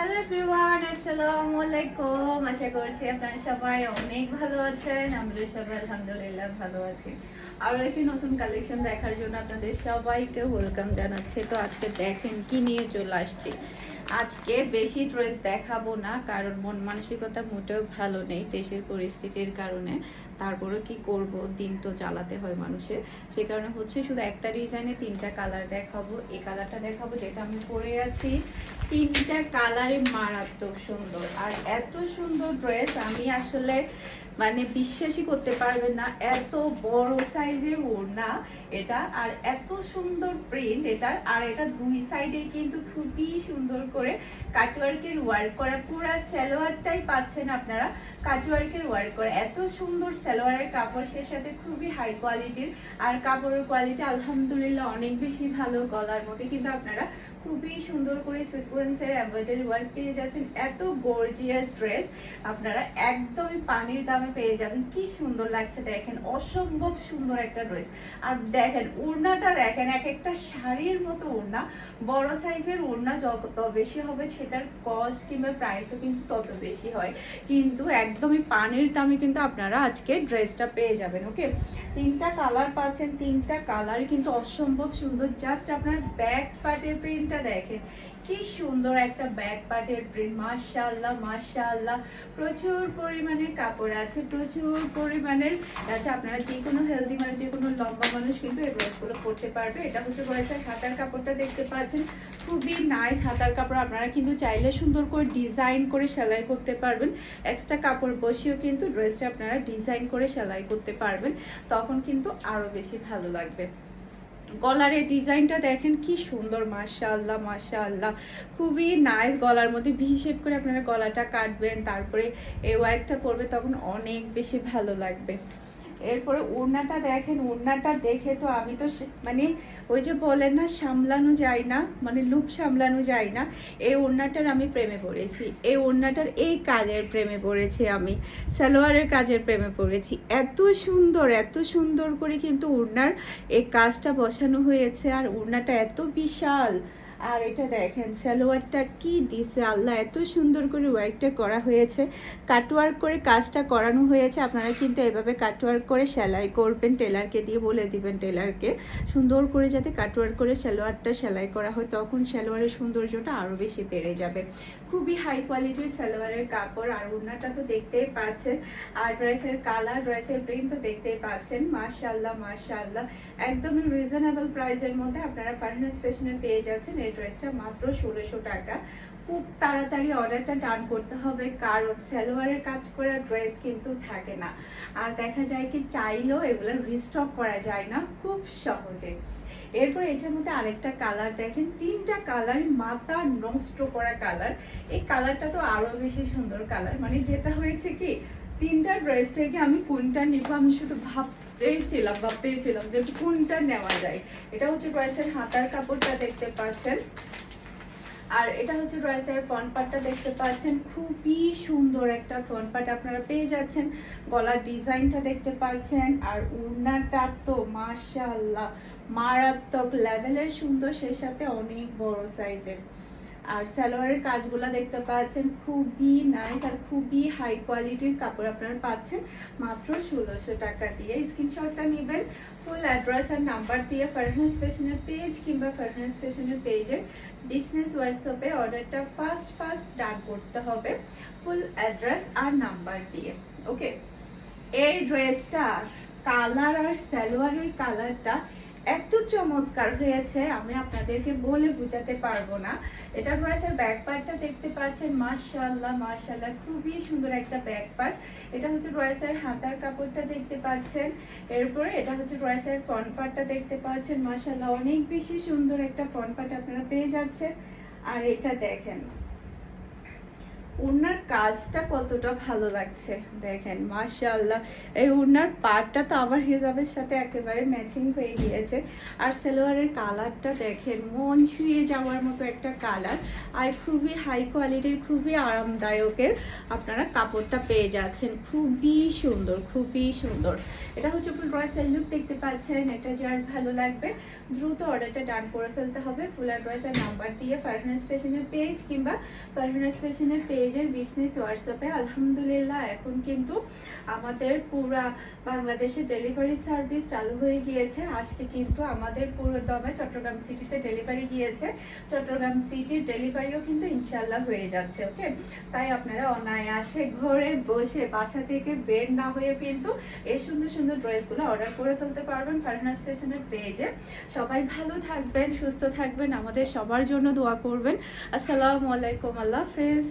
Hello everyone আসসালামু আলাইকুম আশা করছি আপনারা সবাই অনেক ভালো আছেন। আমরা সবাই আলহামদুলিল্লাহ ভালো আছি। আরও একটি নতুন কালেকশন দেখার জন্য আপনাদের সবাইকে ওয়েলকাম জানাচ্ছি। তো আজকে দেখেন কি নিয়ে চলে আসছি। আজকে বেশি ড্রেস দেখাবো না, কারণ মন মানসিকতা মোটেও ভালো নেই দেশের পরিস্থিতির কারণে। তারপরে কি করব? দিন তো চালাতে হয় মানুষের। সে কারণে হচ্ছে শুধু একটা ডিজাইনে তিনটা কালার দেখাবো। এই কালারটা দেখাবো যেটা আমি পরে আছি। তিনটা কালারে মারাত্মক সুন্দর। আর এত সুন্দর ড্রেস আমি আসলে মানে বিশ্বাসই করতে পারবেন না, এত বড় সাইজের ওড়না এটা, আর এত সুন্দর প্রিন্ট এটা আর এটা দুই সাইডে কিন্তু খুবই সুন্দর করে কাটওয়ার্কের ওয়ার্ক করা, পুরো সালোয়ারটাই পাচ্ছেন আপনারা কাটওয়ার্কের ওয়ার্ক করা। এত সুন্দর সালোয়ারের কাপড় সে সাথে খুবই হাই কোয়ালিটির আর কাপড়ের কোয়ালিটি আলহামদুলিল্লাহ অনেক বেশি ভালো গলার মধ্যে, কিন্তু আপনারা খুবই সুন্দর করে সিকোয়েন্সের এমব্রয়ডারি ওয়ার্ক পেয়ে যাচ্ছেন। এত গর্জিয়াস ড্রেস আপনারা একদমই পানির দামে পেয়ে যাবেন। কি সুন্দর লাগছে দেখেন, অসম্ভব সুন্দর একটা ড্রেস। আর দেখেন, ওড়নাটা দেখেন, এক একটা শাড়ির মতো ওড়না। বড় সাইজের ওড়না যত বেশি হবে সেটার কস্ট কিংবা প্রাইসও কিন্তু তত বেশি হয়। কিন্তু একদমই পানির দামে কিন্তু আপনারা আজকে ড্রেসটা পেয়ে যাবেন, ওকে? তিনটা কালার পাচ্ছেন, তিনটা কালার কিন্তু অসম্ভব সুন্দর। জাস্ট আপনার ব্যাক পার্টের প্রিন্টটা দেখেন। কি সুন্দর একটা ব্যাক পার্টের প্রিন্ট মাশাআল্লাহ মাশাআল্লাহ। প্রচুর পরিমাণে কাপড় আছে। প্রচুর পরিমাণের আচ্ছা আপনারা যে কোনো হেলদি মানে যে কোনো লম্বা মানুষ কিন্তু এই ড্রেসগুলো পরতে পারবে। এটা হচ্ছে বয়সের হাতার কাপড়টা দেখতে পাচ্ছেন। খুবই নাইস হাতার কাপড়। আপনারা কিন্তু চাইলে সুন্দর করে ডিজাইন করে সেলাই করতে পারবেন। এক্সট্রা কাপড় বসিয়েও কিন্তু ড্রেসটা আপনারা ডিজাইন করে সেলাই করতে পারবেন। তখন কিন্তু আরও বেশি ভালো লাগবে। গলার ডিজাইনটা দেখেন কি সুন্দর, মাশাআল্লাহ মাশাআল্লাহ। খুবই নাইস গলার মধ্যে ভি শেপ করে আপনারা গলাটা কাটবেন, তারপরে এ ওয়ার্কটা পরবে, তখন অনেক বেশি ভালো লাগবে। এরপরে ওড়নাটা দেখেন ওড়নাটা দেখে তো আমি তো মানে ওই যে বলেন না, সামলানো যায় না মানে লুপ সামলানো যায় না, এই ওড়নাটার আমি প্রেমে পড়েছি। এই ওড়নাটার এই কাজের প্রেমে পড়েছি আমি, সালোয়ারের কাজের প্রেমে পড়েছি। এত সুন্দর এত সুন্দর করে কিন্তু ওড়নার এই কাজটা বসানো হয়েছে, আর ওড়নাটা এত বিশাল। আর এটা দেখেন, সালোয়ারটা কি দিছে, আল্লাহ, এত সুন্দর করে ওয়ার্কটা করা হয়েছে। কাটওয়ার্ক করে কাজটা করানো হয়েছে, আপনারা কিন্তু এভাবে কাটওয়ার্ক করে সেলাই করবেন টেলারকে দিয়ে বলে দিবেন টেলারকে সুন্দর করে যাতে কাটওয়ার্ক করে সালোয়ারটা সেলাই করা হয়, তখন সালোয়ারের সৌন্দর্যটা আরও বেশি বেড়ে যাবে। খুবই হাই কোয়ালিটির সালোয়ারের কাপড়, আর ওড়নাটা তো দেখতেই পাচ্ছেন, আর ড্রেসের কালার ড্রেসের প্রিন্ট তো দেখতেই পাচ্ছেন। মাশাআল্লাহ মাশাআল্লাহ। একদমই রিজনেবল প্রাইসের মধ্যে আপনারা ফার্নেস ফ্যাশনে পেয়ে যাচ্ছেন এই ড্রেসটা মাত্র ষোলোশো টাকা। খুব তাড়াতাড়ি অর্ডারটা ডান করতে হবে, কারণ সালোয়ারের কাজ করা ড্রেস কিন্তু থাকে না। আর দেখা যায় কি, চাইলেও এগুলো রিস্টক করা যায় না, খুব সহজে। এরপর এটার মধ্যে আরেকটা কালার দেখেন, তিনটা কালার মাথা নষ্ট করা কালার এই কালারটা তো আরও বেশি সুন্দর কালার মানে যেটা হয়েছে কি তিনটা ড্রেস থেকে আমি কোনটা নিব, আমি শুধু ভাবতেই ছিলাম ভাবতেই ছিলাম যে কোনটা নেওয়া যায়। এটা হচ্ছে ড্রেসের হাতার কাপড়টা দেখতে পাচ্ছেন। আর এটা হচ্ছে ড্রেসের ফ্রন্ট পার্টটা দেখতে পাচ্ছেন। খুবই সুন্দর একটা ফ্রন্ট পার্ট আপনারা পেয়ে যাচ্ছেন। গলার ডিজাইনটা দেখতে পাচ্ছেন। আর উড়নাটা তো মাশাআল্লাহ, মারাত্মক লেভেলের সুন্দর সেই সাথে অনেক বড় সাইজের আর সালোয়ারের কাজগুলা দেখতে পাচ্ছেন, খুবই নাইস আর খুবই হাই কোয়ালিটির কাপড় আপনারা পাচ্ছেন। মাত্র ষোলোশো টাকা দিয়ে। স্ক্রিনশটটা নেবেন ফুল অ্যাড্রেস আর নাম্বার দিয়ে ফারহান্স ফ্যাশনের পেজ কিংবা ফারহান্স ফ্যাশনের পেজের বিজনেস হোয়াটসঅ্যাপে অর্ডারটা ফার্স্ট ফার্স্ট ডান করতে হবে। ফুল অ্যাড্রেস আর নাম্বার দিয়ে ওকে এই ড্রেসটা কালার আর সালোয়ারের কালারটা এত চমৎকার হয়েছে, আমি আপনাদেরকে বলে বোঝাতে পারব না। এটা ড্রেসের ব্যাক পার্টটা দেখতে পাচ্ছেন, মাশাআল্লাহ মাশাআল্লাহ, খুবই সুন্দর একটা ব্যাক পার্ট এটা হচ্ছে ড্রেসের হাতার কাপড়টা দেখতে পাচ্ছেন, এরপরে এটা হচ্ছে ড্রেসের ফ্রন্ট পার্টটা দেখতে পাচ্ছেন, মাশাআল্লাহ, অনেক বেশি সুন্দর একটা ফ্রন্ট পার্ট আপনারা পেয়ে যাচ্ছেন। আর এটা দেখেন ওনার কাজটা কতটা ভালো লাগছে? দেখেন, মাশাআল্লাহ। এই ওনার পাটটা তো আমার হিজাবের সাথে একেবারে ম্যাচিং হয়ে গিয়েছে। আর সালোয়ারের কালারটা দেখেন, মন ছুঁয়ে যাওয়ার মতো একটা কালার। আর খুবই হাই কোয়ালিটির খুবই আরামদায়কের আপনারা কাপড়টা পেয়ে যাচ্ছেন। খুবই সুন্দর খুবই সুন্দর। এটা হচ্ছে ফুল ড্রেসের লুক দেখতে পাচ্ছেন। এটা যার ভালো লাগবে, দ্রুত অর্ডারটা ডান করে ফেলতে হবে। ফুল ড্রেসের নাম্বার দিয়ে ফারহানাস ফ্যাশনের পেজ কিংবা ফারহানাস ফ্যাশনের পেজের বিজনেস হোয়াটসঅ্যাপে আলহামদুলিল্লাহ, এখন কিন্তু আমাদের পুরা বাংলাদেশে ডেলিভারি সার্ভিস চালু হয়ে গিয়েছে। আজকে কিন্তু আমাদের পুরো দমে চট্টগ্রাম সিটিতে ডেলিভারি গিয়েছে। চট্টগ্রাম সিটির ডেলিভারিও কিন্তু ইনশাল্লাহ হয়ে যাচ্ছে ওকে তাই আপনারা অনায়াসে ঘরে বসে বাসা থেকে বের না হয়ে কিন্তু এই সুন্দর সুন্দর ড্রেসগুলো অর্ডার করে ফেলতে পারবেন ফারহানাস ফ্যাশনের পেজে সবাই ভালো থাকবেন, সুস্থ থাকবেন, আমাদের সবার জন্য দোয়া করবেন। আসসালামু আলাইকুম, আল্লাহ হাফেজ।